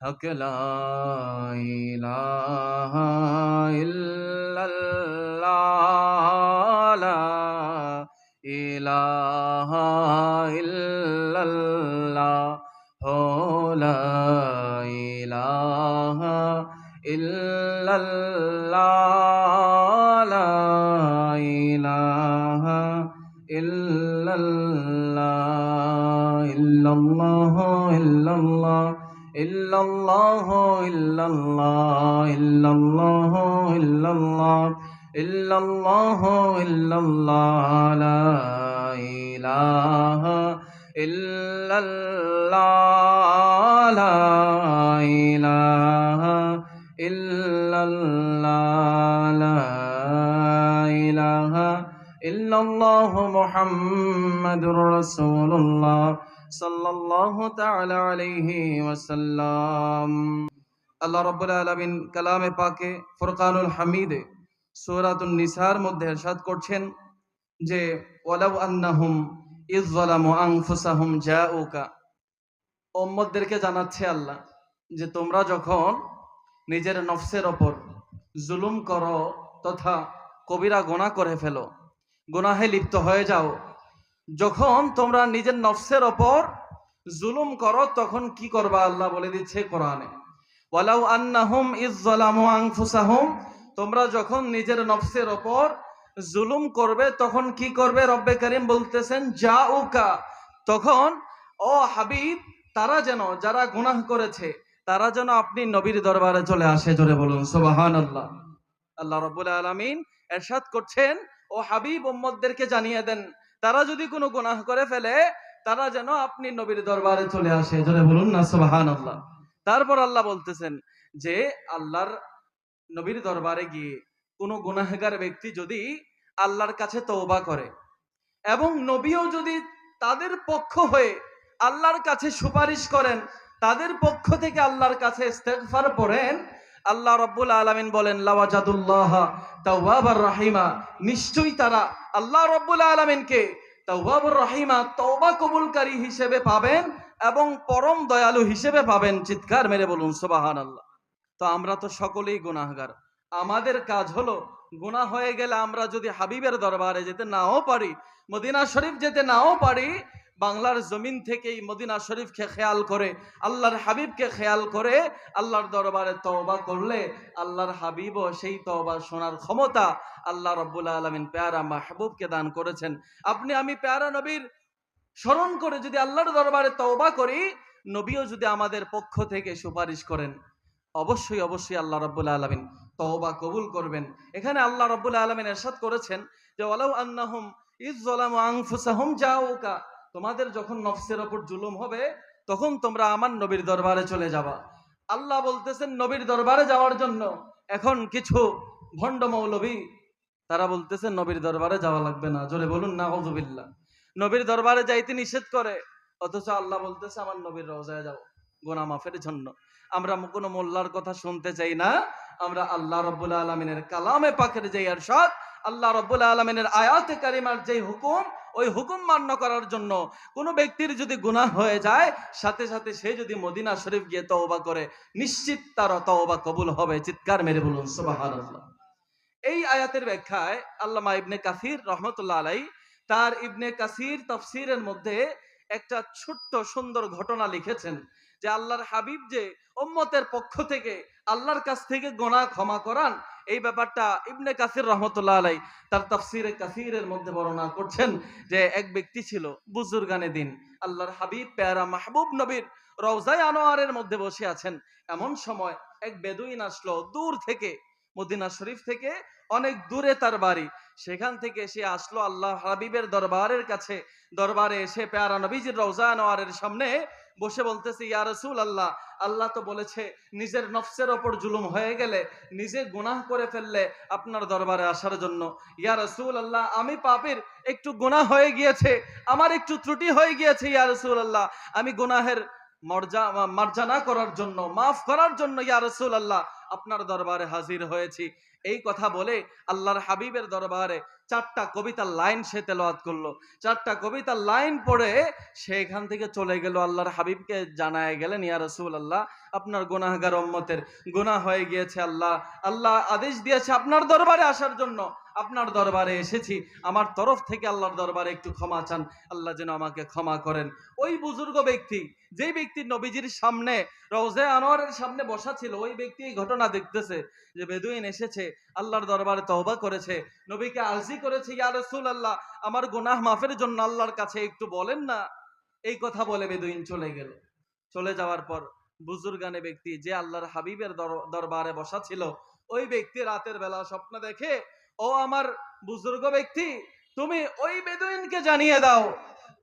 হক ইলাহা ইল্লাল্লাহ ইলাহা ইল্লাল্লাহ হো লা ইলাহা ইল্লাল্লাহ الله إلا الله إلا الله إلا الله إلا الله لا إله إلا الله لا إله إلا الله لا إله إلا الله محمد رسول الله صلى الله تعالى عليه وسلم. আল্লাহ রব্বুল আলমিন কালামে পাকে ফোরকানুল হামিদে সৌরাতুল নিসার মধ্যে এরশাদ করছেন যে, ওয়ালাউ আন্নাহুম ইজালামু আংফুসাহুম জাউকা। ওম্মদদেরকে জানাচ্ছে আল্লাহ যে, তোমরা যখন নিজের নফসের ওপর জুলুম করো তথা কবিরা গোনা করে ফেলো, গোনাহে লিপ্ত হয়ে যাও, যখন তোমরা নিজের নফসের ওপর জুলুম করো তখন কি করবা? আল্লাহ বলে দিচ্ছে কোরআনে। ওয়ালাউ আন্নাহুম তোমরা যখন নিজের নফসের ওপর জুলুম করবে, তখন কি করবে রব্বে করিম বলতেছেন, জাউকা তখন, ও হাবিব, তারা যেন, যারা গুনাহ করেছে, তারা যেন আপনি নবীর দরবারে চলে আসে জোরে বলুন, সুবহানাল্লাহ। আল্লাহ রাব্বুল আলামিন এরশাদ করছেন, ও হাবিব, উম্মতদেরকে জানিয়ে দেন, তারা যদি কোনো গুনাহ করে ফেলে, তারা যেন আপনি নবীর দরবারে চলে আসে জোরে বলুন না, সুবহানাল্লাহ। তারপর আল্লাহ বলতেছেন যে, আল্লাহর নবীর দরবারে গিয়ে কোনো গুনাহগার ব্যক্তি যদি আল্লাহর কাছে তৌবা করে এবং নবীও যদি তাদের পক্ষ হয়ে আল্লাহর কাছে সুপারিশ করেন, তাদের পক্ষ থেকে আল্লাহর কাছে ইস্তেগফার পড়েন, আল্লাহ রব্বুল আলামিন বলেন, লাওয়াজাদুল্লাহ তাওয়াবার রাহিমা। নিশ্চয়ই তারা আল্লাহ রব্বুল আলামিনকে তাওয়াবুর রাহিমা, তওবা কবুলকারী হিসেবে পাবেন। এবং পরম দয়ালু হিসেবে পাবেন চিৎকার মেরে বলুন, সুবহানাল্লাহ। তো আমরা তো সকলেই গুনাহগার। আমাদের কাজ হলো, গুনাহ হয়ে গেলে আমরা যদি হাবিবের দরবারে যেতে নাও পারি, মদিনা শরীফ যেতে নাও পারি, বাংলার জমিন থেকেই মদিনা শরীফকে খেয়াল করে, আল্লাহর হাবিবকে খেয়াল করে, আল্লাহর দরবারে তওবা করলে, আল্লাহর হাবিবও সেই তওবা শোনার ক্ষমতা আল্লাহ রব্বুল আলমিন পেয়ারা মাহবুবকে দান করেছেন। আপনি, আমি পেয়ারা নবীর স্মরণ করে যদি আল্লাহর দরবারে তওবা করি, নবীও যদি আমাদের পক্ষ থেকে সুপারিশ করেন, অবশ্যই অবশ্যই আল্লাহ রব্বুল আলমিন তওবা কবুল করবেন। এখানে আল্লাহ রব্বুল আলমিন এরশাদ করেছেন যে, ওয়ালাউ আন্নাহুম ইজ্জালামু আনফুসাহুম জাউকা। তোমাদের যখন নফসের ওপর জুলুম হবে, তখন তোমরা আমার নবীর দরবারে চলে যাবা। আল্লাহ বলতেছেন, নবীর দরবারে যাওয়ার জন্য এখন কিছু ভণ্ড মৌলবী, তারা বলতেছেন নবীর দরবারে যাওয়া লাগবে না। জোরে বলুন না হজুবিল্লা নবীর দরবারে যাইতে নিষেধ করে। অথচ আল্লাহ বলতেছে, আমার নবীর রোজায় যাও, গোনা মাফের জন্য। আমরা কোনো মোল্লার কথা শুনতে চাই না। আমরা আল্লাহ রব্বুল আলমিনের কালামে পাকের যে এরশাদ আল্লাহ রব্বুল আলমিনের আয়াতে কারিমার যে হুকুম, ওই হুকুম মান্য করার জন্য কোনো ব্যক্তির যদি গুনাহ হয়ে যায়, সাথে সাথে সে যদি মদিনা শরীফ গিয়ে তওবা করে, নিশ্চিত তার তওবা কবুল হবে। চিৎকার মেরে বলুন, সুবহানাল্লাহ। এই আয়াতের ব্যাখ্যায় আল্লামা ইবনে কাসির রহমতুল্লাহ আলাই তার ইবনে কাসির তফসিরের মধ্যে একটা ছোট্ট সুন্দর ঘটনা লিখেছেন যে আল্লাহর হাবিব যে উম্মতের পক্ষ থেকে আল্লাহর কাছ থেকে গোনা ক্ষমা করান, এই ব্যাপারটা ইবনে কাসির রহমতুল্লাহ আলাই তার তফসিরে কাসিরের মধ্যে বর্ণনা করছেন যে এক ব্যক্তি ছিল বুজুর্গানে দিন, আল্লাহর হাবিব পেয়ারা মাহবুব নবীর রওজায় আনোয়ারের মধ্যে বসে আছেন। এমন সময় এক বেদুইন আসলো দূর থেকে, মদিনা শরীফ থেকে অনেক দূরে তার বাড়ি। সেখান থেকে সে আসলো আল্লাহ হাবিবের দরবারের কাছে। দরবারে এসে পেয়ারা নবীজির রওজা আনোয়ারের সামনে বসে বলতেছে, ইয়া রসুল আল্লাহ আল্লাহ তো বলেছে, নিজের নফসের ওপর জুলুম হয়ে গেলে, নিজে গুনাহ করে ফেললে আপনার দরবারে আসার জন্য। ইয়া রসুল আল্লাহ আমি পাপের একটু গুনাহ হয়ে গিয়েছে, আমার একটু ত্রুটি হয়ে গিয়েছে, ইয়া রসুল আল্লাহ আমি গুনাহের মর্যা মার্জানা করার জন্য, মাফ করার জন্য, ইয়া রসুল আল্লাহ আপনার দরবারে হাজির হয়েছি। এই কথা বলে আল্লাহর হাবিবের দরবারে চারটা কবিতার লাইন সে তেলাওয়াত করল। চারটা কবিতার লাইন পড়ে সে এখান থেকে চলে গেল আল্লাহর হাবিবকে জানায় গেলেন, ইয়া রসুল আল্লাহ আপনার গুনাহগার উম্মতের গুনাহ হয়ে গিয়েছে আল্লাহ। আল্লাহ আদেশ দিয়েছে আপনার দরবারে আসার জন্য। আপনার দরবারে এসেছি। আমার তরফ থেকে আল্লাহর দরবারে একটু ক্ষমা চান। আল্লাহ যেন আমাকে ক্ষমা করেন। ওই বুজুর্গ ব্যক্তি, যেই ব্যক্তি নবীজির সামনে, রওজে আনোয়ারের সামনে বসা ছিল, ওই ব্যক্তি এই ঘটনা দেখতেছে যে বেদুইন এসেছে। আল্লাহর দরবারে তওবা করেছে। নবীকে আরজি করেছে, ইয়া রাসূল আল্লাহ আমার গুনাহ মাফের জন্য আল্লাহর কাছে একটু বলেন না। এই কথা বলে বেদুইন চলে গেল। চলে যাওয়ার পর বুজুর্গানে ব্যক্তি যে আল্লাহর হাবিবের দরবারে বসা ছিল, ওই ব্যক্তি রাতের বেলা স্বপ্ন দেখে, ও আমার বুজুর্গ ব্যক্তি, তুমি ওই বেদুইনকে জানিয়ে দাও,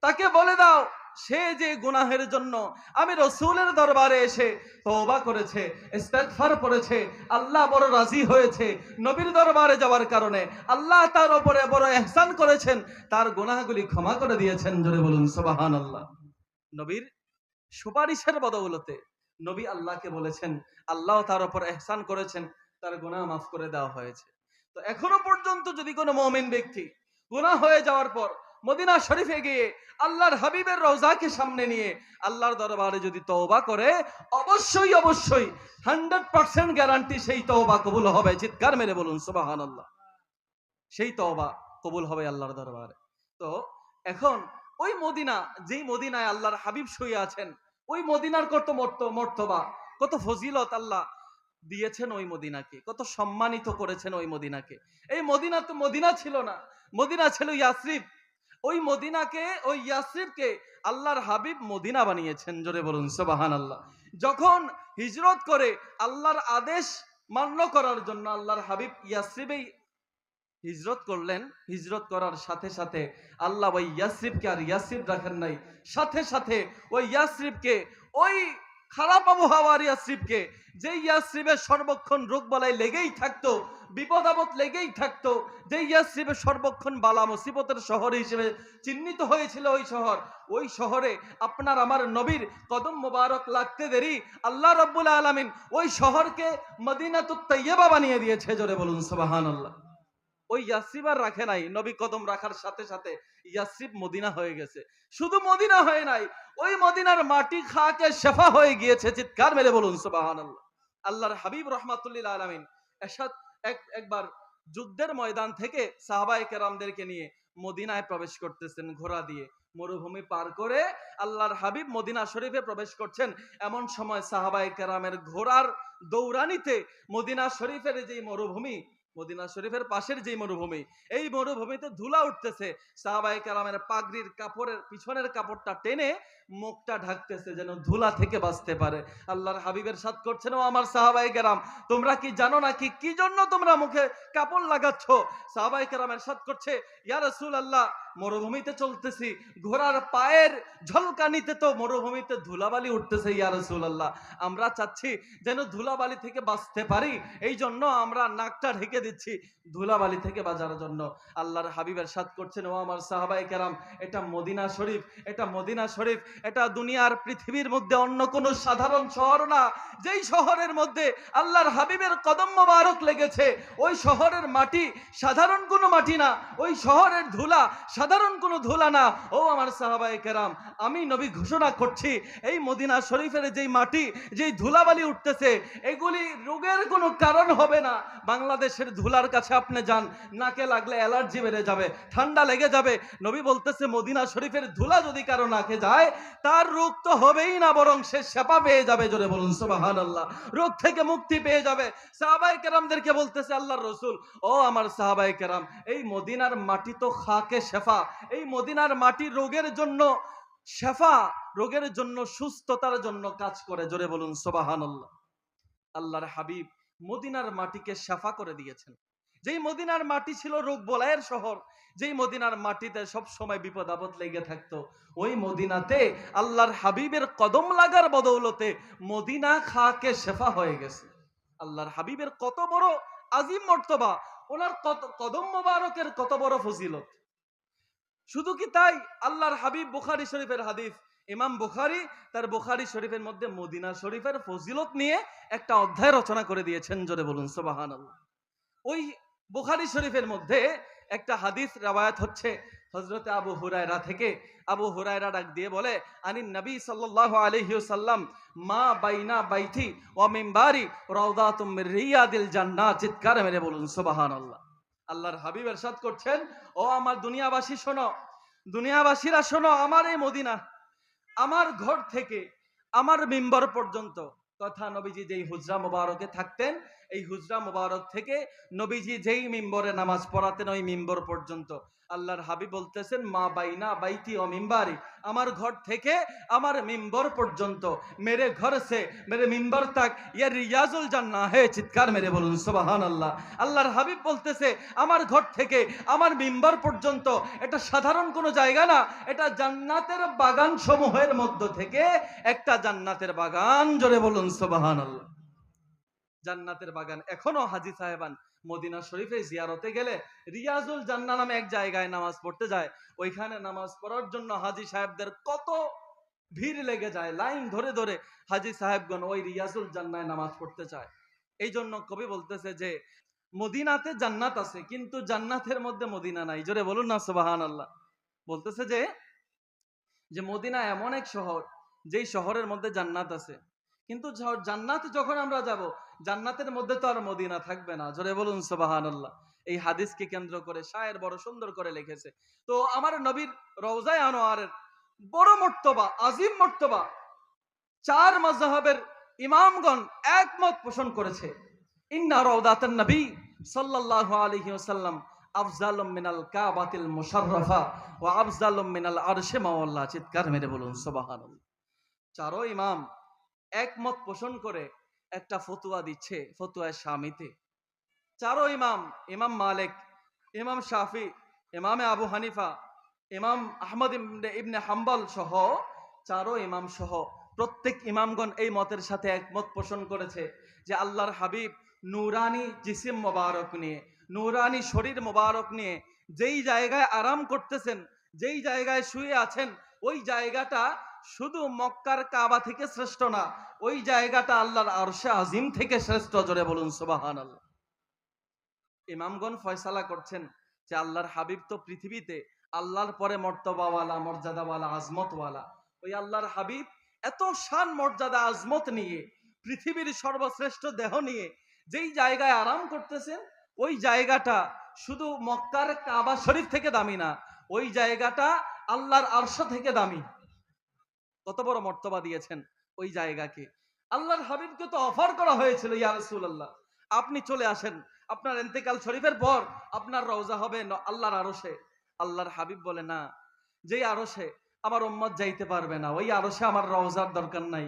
তাকে বলে দাও সে যে গুনাহের জন্য আমি রসুলের দরবারে এসে তওবা করেছে, ইস্তেগফার করেছে, আল্লাহ বড় রাজি হয়েছে নবীর দরবারে যাওয়ার কারণে, আল্লাহ তার উপরে বড় এহসান করেছেন, তার গুনাহগুলি ক্ষমা করে দিয়েছেন, জোরে বলুন, সুবহানাল্লাহ। নবীর সুপারিশের বদৌলতে নবী আল্লাহকে বলেছেন, আল্লাহ তার উপর এহসান করেছেন, তার গুনাহ মাফ করে দেওয়া হয়েছে। তো এখনও পর্যন্ত যদি কোনো মমিন ব্যক্তি গুনাহ হয়ে যাওয়ার পর মদিনা শরীফে গিয়ে আল্লাহর হাবিবের রওজাকে সামনে নিয়ে আল্লাহর দরবারে যদি তওবা করে, অবশ্যই অবশ্যই হান্ড্রেড পার্সেন্ট গ্যারান্টি সেই তওবা কবুল হবে। চিৎকার মেরে বলুন সুবাহান আল্লাহ সেই তওবা কবুল হবে আল্লাহর দরবারে। তো এখন ওই মদিনা, যেই মদিনায় আল্লাহর হাবিব শুয়ে আছেন, ওই মদিনার কত মর্ত, মর্তবা, কত ফজিলত আল্লাহ দিয়েছেন ওই মদিনাকে, কত সম্মানিত করেছেন ওই মদিনাকে। এই মদিনা তো মদিনা ছিল না। মদিনা ছিল ইয়াসরিফ ওই মদিনাকে, ওই ইয়াসরিফকে আল্লাহর হাবিব মদিনা বানিয়েছেন, জোরে বলুন সুবাহান আল্লাহ যখন হিজরত করে, আল্লাহর আদেশ মান্য করার জন্য আল্লাহর হাবিব ইয়াসরিফেই হিজরত করলেন, হিজরত করার সাথে সাথে আল্লাহ ওই ইয়াসরিফকে আর ইয়াসরিফ রাখেন নাই, সাথে সাথে ওই ইয়াসরিফকে ওই খারাপ আবহাওয়ার ইয়াসরিফকে যে ইয়াসরিফের সর্বক্ষণ রোগ বালাই লেগেই থাকতো বিপদ আপদ লেগেই থাকতো যে ইয়াসরিফের সর্বক্ষণ বালা মুসিবতের শহর হিসেবে চিহ্নিত হয়েছিল ওই শহর। ওই শহরে আপনার আমার নবীর কদম মোবারক লাগতে দেরি। আল্লাহ রব্বুল আলামিন ওই শহরকে মদিনাতুত তৈয়বা বানিয়ে দিয়েছে, জোরে বলুন সুবহানাল্লাহ। ওই ইয়াসরিব আর রাখে নাই, নবী কদম রাখার সাথে সাথে ইয়াসরিব মদিনা হয়ে গেছে। শুধু মদিনা হয়ে নাই, ওই মদিনার মাটি খাকে শেফা হয়ে গিয়েছে, চিৎকার মেরে বলুন সুবহানাল্লাহ। আল্লাহর হাবিব রহমাতুল্লিল আলামিন এরশাদ এক, একবার যুদ্ধের ময়দান থেকে সাহাবাই কেরামদেরকে নিয়ে মদিনায় প্রবেশ করতেছেন ঘোড়া দিয়ে। মরুভূমি পার করে আল্লাহর হাবিব মদিনা শরীফে প্রবেশ করছেন। এমন সময় সাহাবাই কেরামের ঘোড়ার দৌড়ানিতে মদিনা শরীফের যেই মরুভূমি মদিনা শরীফের পাশের যে মরুভূমি, এই মরুভূমিতে ধুলা উঠতেছে। সাহাবাই কালামের পাগড়ির কাপড়ের পিছনের কাপড়টা টেনে মুখটা ঢাকতেছে যেন ধুলা থেকে বাঁচতে পারে। আল্লাহর হাবিবের সাথ করছেন, ও আমার সাহাবাই কেরাম, তোমরা কি জানো না কি কি জন্য তোমরা মুখে কাপড় লাগাচ্ছ? সাহাবাই কালামের সাথ করছে ইয়ারসুল আল্লাহ মরুভূমিতে চলতেছি, ঘোড়ার পায়ের ঝলকানিতে তো মরুভূমিতে ধুলাবালি উঠতেছে, ইয়া রাসূল আমরা চাচ্ছি যেন ধুলাবালি থেকে বাঁচতে পারি, এই জন্য আমরা নাকটা ঢেকে দিচ্ছি ধুলাবালি থেকে বাঁচার জন্য। আল্লাহর হাবিবের সাথ করছেন, ও আমার সাহাবাই কেরাম, এটা মদিনা শরীফ, এটা মদিনা শরীফ, এটা দুনিয়ার পৃথিবীর মধ্যে অন্য কোনো সাধারণ শহর না, যেই শহরের মধ্যে আল্লাহর হাবিবের কদম মোবারক লেগেছে, ওই শহরের মাটি সাধারণ কোনো মাটি না, ওই শহরের ধুলা সাধারণ কোনো ধুলা না। ও আমার সাহাবাই কেরাম, আমি নবী ঘোষণা করছি, এই মদিনা শরীফের যেই মাটি, যেই ধুলাবালি উঠতেছে, এগুলি রোগের কোনো কারণ হবে না। বাংলাদেশের ধুলার কাছে আপনি যান, নাকে লাগলে অ্যালার্জি বেড়ে যাবে, ঠান্ডা লেগে যাবে। নবী বলতেছে, মদিনা শরীফের ধুলা যদি কারও নাকে যায়, তার রোগ তো হবেই না, বরং সে সেপা পেয়ে যাবে, জোরে বলুন সুবাহান আল্লাহ রোগ থেকে মুক্তি পেয়ে যাবে। সাহাবাই কেরামদেরকে বলতেছে, আল্লাহর রসুল, ও আমার সাহাবাই কেরাম, এই মদিনার মাটি তো খাকে শেফা এই মদিনার মাটি রোগের জন্য শেফা, রোগের জন্য সুস্থতার জন্য কাজ করে। জোরে বলুন সোবাহান আল্লাহ আল্লাহর হাবিব মদিনার মাটিকে শেফা করে দিয়েছেন। যেই মদিনার মাটি ছিল রোগ বলায়ের শহর, যেই মদিনার মাটিতে সব সময় বিপদ আপদ লেগে থাকতো, ওই মদিনাতে আল্লাহর হাবিবের কদম লাগার বদৌলতে মদিনা খাকে শেফা হয়ে গেছে। আল্লাহর হাবিবের কত বড় আজিম মর্তবা, ওনার কত কদম মোবারকের কত বড় ফজিলত। শুধু কি তাই? আল্লাহর হাবিব বুখারি শরীফের হাদিস। ইমাম বুখারি তার বুখারি শরীফের মধ্যে মদিনা শরীফের ফজিলত নিয়ে একটা অধ্যায় রচনা করে দিয়েছেন, জোরে বলুন, সুবহানাল্লাহ। ওই বুখারি শরীফের মধ্যে একটা হাদিস রাবায়াত হচ্ছে হজরতে আবু হুরায়রা থেকে। আবু হুরায়রা ডাক দিয়ে বলে আনি নবী সাল্লাল্লাহু আলাইহি ওয়াসাল্লাম, মা বাইনা বাইথি ওয়া মিম্বারি রাউদাতুম মির রিয়াদিল জান্নাত চিৎকার মেরে বলুন, সুবহানাল্লাহ। আল্লাহর হাবিব এরশাদ করছেন, ও আমার দুনিয়াবাসী, শোনো, দুনিয়াবাসীরা শোনো, আমার এই মদিনা, আমার ঘর থেকে, আমার মেম্বর পর্যন্ত। তথা নবীজি যেই হুজরা মোবারকে থাকতেন, এই হুজরা মোবারক থেকে নবীজি যেই মেম্বরে নামাজ পড়াতেন, ওই মেম্বর পর্যন্ত। আল্লাহর হাবিব বলতেছেন, মা বাইনা বাইতি ও মিম্বারি। আমার ঘর থেকে আমার মিম্বর পর্যন্ত মেরে ঘর সে মেরে মিম্বর তাক, ইয়া রিয়াজুল জান্না হে চিৎকার মেরে বলুন সুবাহান আল্লাহ আল্লাহর হাবিব বলতেছে, আমার ঘর থেকে আমার মিম্বর পর্যন্ত, এটা সাধারণ কোনো জায়গা না, এটা জান্নাতের বাগান সমূহের মধ্য থেকে একটা জান্নাতের বাগান। জোরে বলুন সুবাহান আল্লাহ জান্নাতের বাগান। এখনও হাজি সাহেবান মদিনা শরীফে জিয়ারতে গেলে রিয়াজুল জান্না নামে এক জায়গায় নামাজ পড়তে যায়। ওইখানে নামাজ পড়ার জন্য হাজি সাহেবদের কত ভিড় লেগে যায়, লাইন ধরে ধরে হাজি সাহেবগণ ওই রিয়াজুল জান্নায় নামাজ পড়তে চায়। এই জন্য কবি বলতেছে যে, মদিনাতে জান্নাত আছে, কিন্তু জান্নাতের মধ্যে মদিনা নাই। জোরে বলুন না সুবাহান আল্লাহ বলতেছে যে যে মদিনা এমন এক শহর, যেই শহরের মধ্যে জান্নাত আছে। কিন্তু জান্নাত যখন আমরা যাব জান্নাতের মধ্যে তো আর মদিনা থাকবে না। জোরে বলুন সুবাহান আল্লাহ এই হাদিসকে কেন্দ্র করে শায়ের বড় সুন্দর করে লিখেছে। তো আমার নবীর রওজায় আনোয়ারের বড় মর্তবা, আজিম মর্তবা চার মাযহাবের ইমামগণ একমত পোষণ করেছে। ইন্না রওদাতান নবী সাল্লাল্লাহু আলাইহি ওয়াসাল্লাম আফজালুম মিনাল কাবাতিল মুশাররাফা ওয়া আফজালুম মিনাল আরশে মাওয়াল্লাহ চিৎকার মেরে বলুন, সুবহানাল্লাহ। চারো ইমাম একমত পোষণ করে একটা ফতুয়া দিচ্ছে ফতুয়ায় স্বামীতে। চারো ইমাম ইমাম মালিক, ইমাম শাফি, ইমামে আবু হানিফা, ইমাম আহমদ ইবনে হাম্বল সহ চারো ইমাম সহ প্রত্যেক ইমামগণ এই মতের সাথে একমত পোষণ করেছে যে আল্লাহর হাবিব নুরানি জিসিম মোবারক নিয়ে, নুরানি শরীর মোবারক নিয়ে যেই জায়গায় আরাম করতেছেন, যেই জায়গায় শুয়ে আছেন, ওই জায়গাটা শুধু মক্কার কাবা থেকে শ্রেষ্ঠ না, ওই জায়গাটা আল্লাহর আরশে আজিম থেকে শ্রেষ্ঠ, জোরে বলুন সুবাহান আল্লাহ ইমামগণ ফয়সালা করছেন যে আল্লাহর হাবিব তো পৃথিবীতে, আল্লাহর পরে মর্তবাওয়ালা, মর্যাদাওয়ালা, আজমতওয়ালা। ওই আল্লাহর হাবিব এত শান মর্যাদা, আজমত নিয়ে, পৃথিবীর সর্বশ্রেষ্ঠ দেহ নিয়ে যেই জায়গায় আরাম করতেছেন, ওই জায়গাটা শুধু মক্কার কাবা শরীফ থেকে দামি না, ওই জায়গাটা আল্লাহর আরশ থেকে দামি। কত বড় মর্তবা দিয়েছেন ওই জায়গাকে। আল্লাহর হাবিবকে তো অফার করা হয়েছিল, ইয়া আপনি চলে আসেন, আপনার এন্তেকাল শরীফের পর আপনার রওজা হবে আল্লাহর আরশে। আল্লাহর হাবিব বলে, না, যেই আরশে আমার উম্মত যাইতে পারবে না, ওই আরশে আমার রওজার দরকার নাই।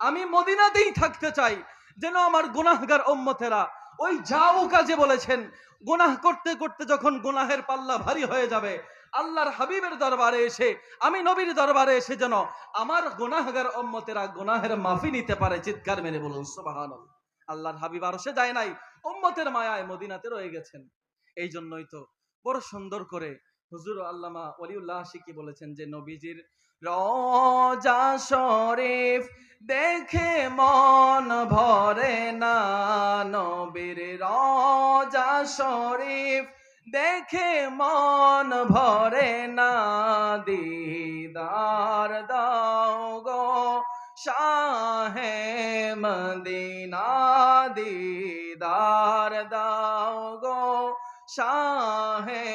আমি মদিনাতেই থাকতে চাই, যেন আমার গুনাহগার উম্মতেরা ওই যাও কাজে বলেছেন। গুনাহ করতে করতে যখন গুনাহের পাল্লা ভারী হয়ে যাবে, আল্লাহর হাবিবের দরবারে এসে, আমি নবীর দরবারে এসে যেন আমার গুনাহগার অম্মতেরা গুনাহের মাফি নিতে পারে, চিৎকার মেরে বলুন, সুবহানাল্লাহ। আল্লাহর হাবিব আরও সে যায় নাই অম্মতের মায়ায় মদিনাতে রয়ে গেছেন। এই জন্যই তো বড় সুন্দর করে হুজুর আল্লামা ওলিউল্লাহ শিকি বলেছেন যে, নবীজির রজা শরীফ দেখে মন ভরে না। নবীর রজা শরীফ দেখে মন ভরে না। দিদার দাও গো শাহে মদিনা, দিদার দাও গো শাহে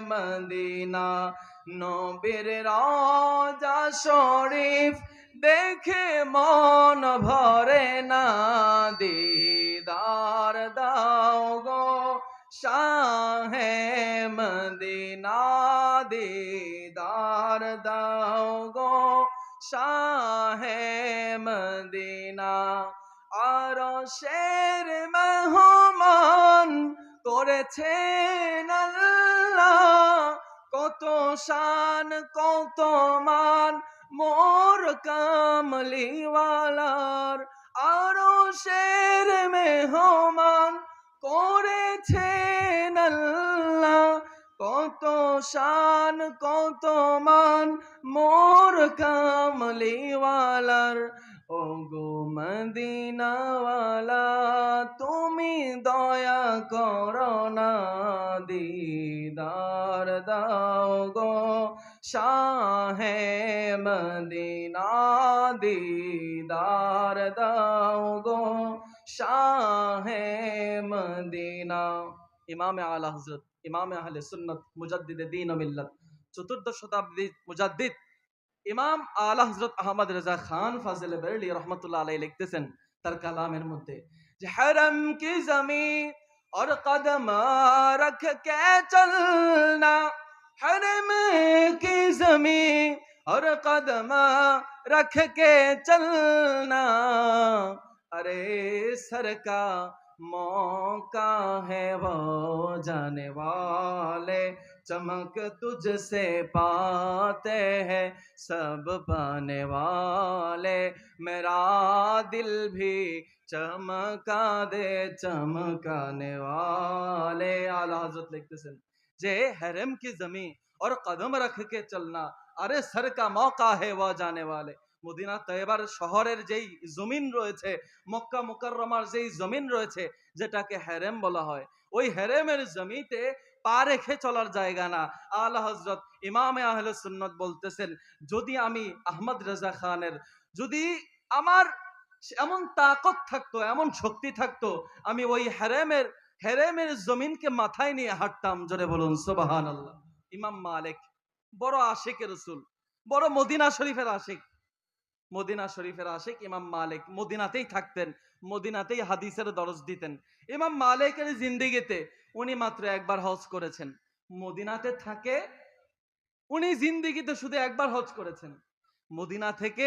মদিনা। নবীর রাজা শরীফ দেখে মন ভরে না, দিদার দাও গো শাহে মদিনা, দিদার দাও গো শাহে মদিনা আর শের মেহমান আল্লাহ কত শান, কত মান, মোর কামলিওয়ালার আরও শের মেহমান করেছেন আল্লাহ। কত শান, কত মান, মোর কামলিওয়ালার ও গো মদিনাওয়ালা। তুমি দয়া করো না, দিদার দাও গো। শাহে মদিনা, দিদার দাও গো। শাহে মদিনা। ইমামে আলা হজরত ইমামে আহলে সুন্নত, মুজাদ্দিদে দিন মিল্লত। চতুর্দশ শতাব্দী মুজাদ্দিদ। ইমাম আলা হজরত আহমদ রেজা খান ফাজিল বেরলি রহমতুল্লাহ আলাই লিখতেছেন তার কালামের মধ্যে حرم کی زمین اور قدم رکھ کے چلنا، حرم کی زمین اور قدم رکھ کے چلنا۔ ارے سر کا موقع ہے وہ جانے والے۔ चमक तुझसे पाते हैं सब पाने वाले मेरा दिल भी चमका दे चमकाने वाले आला हजरत लिखते जे हरम की जमी और कदम रख के चलना अरे सर का मौका है वह जाने वाले মদিনা তৈবার শহরের যেই জমিন রয়েছে মক্কা মুকাররমার যেই জমিন রয়েছে যেটাকে হেরেম বলা হয় ওই হেরেমের জমিতে পা রেখে চলার জায়গা না। আলা হজরত ইমামে আহলে সুন্নত বলতেছেন, যদি আমি আহমদ রেজা খানের, যদি আমার এমন তাকত থাকতো, এমন শক্তি থাকতো, আমি ওই হেরেমের হেরেমের জমিনকে মাথায় নিয়ে হাঁটতাম। জোরে বলুন সুবাহান আল্লাহ ইমাম মালিক, বড় আশিক রসুল, বড় মদিনা শরীফের আশিক। মদিনা শরীফের আশিক ইমাম মালিক মদিনাতেই থাকতেন, মদিনাতেই হাদিসের দরজ দিতেন। ইমাম মালিকের জিন্দিগিতে উনি মাত্র একবার হজ করেছেন। মদিনাতে থাকে, উনি জিন্দিগিতে শুধু একবার হজ করেছেন। মদিনা থেকে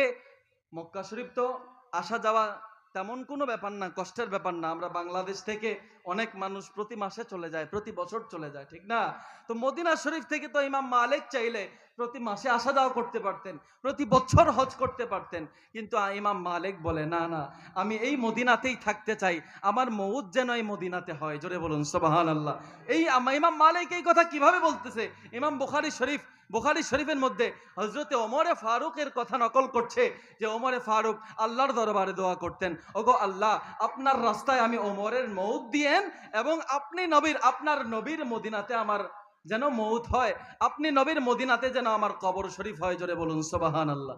মক্কা শরীফ তো আসা যাওয়া তেমন কোনো ব্যাপার না, কষ্টের ব্যাপার না। আমরা বাংলাদেশ থেকে অনেক মানুষ প্রতি মাসে চলে যায়, প্রতি বছর চলে যায়, ঠিক না? তো মদিনা শরীফ থেকে তো ইমাম মালিক চাইলে প্রতি মাসে আসা যাওয়া করতে পারতেন, প্রতি বছর হজ করতে পারতেন, কিন্তু ইমাম মালিক বলে, না না, আমি এই মদিনাতেই থাকতে চাই, আমার মৌত যেন এই মদিনাতে হয়। জোরে বলুন সোবাহান আল্লাহ এই ইমাম মালিক এই কথা কীভাবে বলতেছে? ইমাম বুখারি শরীফ, বুখারি শরীফের মধ্যে হজরতে ওমরে ফারুকের কথা নকল করছে যে, ওমরে ফারুক আল্লাহর দরবারে দোয়া করতেন। ওগো আল্লাহ, আপনার রাস্তায় আমি ওমরের মৌত দিয়েন এবং আপনি নবীর, আপনার নবীর মদিনাতে আমার যেন মৌত হয়, আপনি নবীর মদিনাতে যেন আমার কবর শরীফ হয়, জোরে বলুন সোবাহান আল্লাহ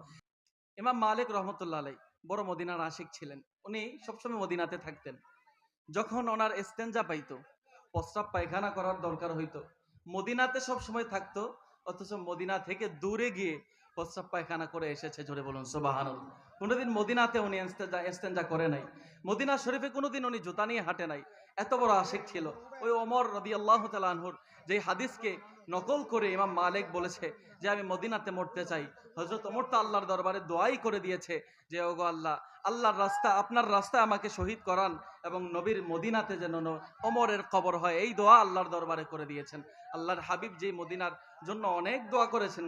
ইমাম মালিক রহমতুল্লাহ আলাই বড় মদিনার আশিক ছিলেন। উনি সবসময় মদিনাতে থাকতেন। যখন ওনার এস্তেঞ্জা পাইতো, প্রস্রাব পায়খানা করার দরকার হইতো, মদিনাতে সব সময় থাকতো, অথচ মদিনা থেকে দূরে গিয়ে প্রস্রাব পায়খানা করে এসেছে, জোরে বলুন সোবাহান কোনোদিন মদিনাতে উনি এস্তেঞ্জা করে নাই। মদিনা শরীফে কোনোদিন উনি জুতা নিয়ে হাঁটে নাই। এত বড় আশিক ছিল। ওই ওমর রদি আল্লাহ তালানহুর যে হাদিসকে নকল করে ইমাম মালিক বলেছে যে, আমি মদিনাতে মরতে চাই। হজরত ওমর তো আল্লাহর দরবারে দোয়াই করে দিয়েছে যে, ওগো আল্লাহ, আল্লাহর রাস্তা, আপনার রাস্তায় আমাকে শহীদ করান এবং নবীর মদিনাতে যেন ওমরের কবর হয়। এই দোয়া আল্লাহর দরবারে করে দিয়েছেন। আল্লাহর হাবিব যে মদিনার জন্য অনেক দোয়া করেছেন